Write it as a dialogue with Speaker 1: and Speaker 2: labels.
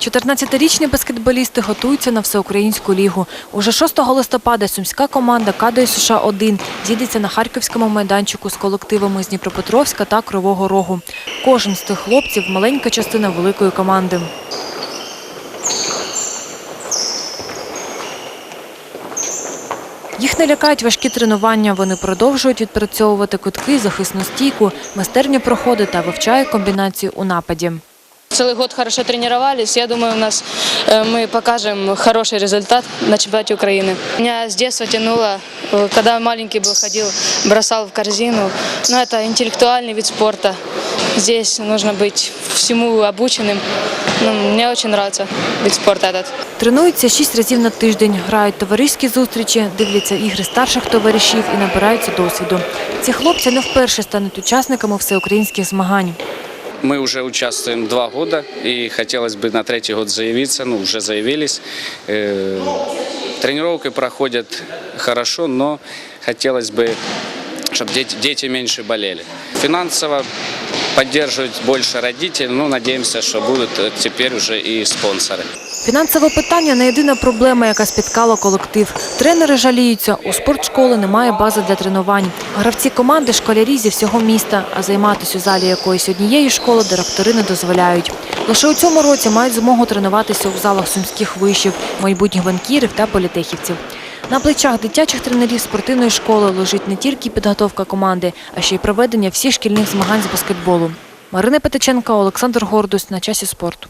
Speaker 1: 14-річні баскетболісти готуються на всеукраїнську лігу. Уже 6 листопада сумська команда «Кадо США 1 зійдеться на харківському майданчику з колективами з Дніпропетровська та Кривого Рогу. Кожен з тих хлопців – маленька частина великої команди. Їх не лякають важкі тренування. Вони продовжують відпрацьовувати кутки, захисну стійку, майстерні проходи та вивчають комбінацію у нападі
Speaker 2: Целый год хорошо тренировались. Я думаю, у нас э, мы покажем хороший результат на чемпионате Украины. Меня с детства тянуло, э, когда маленький был, ходил, бросал в корзину. Но это интеллектуальный вид спорта. Здесь нужно быть всему обученным. Ну, мне очень нравится вид спорта этот.
Speaker 1: Тренуються шість разів на тиждень, грають товариські зустрічі, дивляться ігри старших товаришів і набираються досвіду. Ці хлопці не вперше стануть учасниками всеукраїнських змагань.
Speaker 3: Мы уже участвуем два года, и хотелось бы на третий год заявиться, ну, уже заявились. Э, Тренировки проходят хорошо, но хотелось бы, чтобы дети, дети меньше болели. Финансово поддерживать больше родители, ну, надеемся, что будут э, теперь уже и спонсоры.
Speaker 1: Фінансове питання не єдина проблема, яка спіткала колектив. Тренери жаліються, у спортшколи немає бази для тренувань. Гравці команди – школярі зі всього міста, а займатися у залі якоїсь однієї школи директори не дозволяють. Лише у цьому році мають змогу тренуватися у залах сумських вишів, майбутніх банкірів та політехівців. На плечах дитячих тренерів спортивної школи лежить не тільки підготовка команди, а ще й проведення всіх шкільних змагань з баскетболу. Марина Петиченка, Олександр Гордус на часі спорту.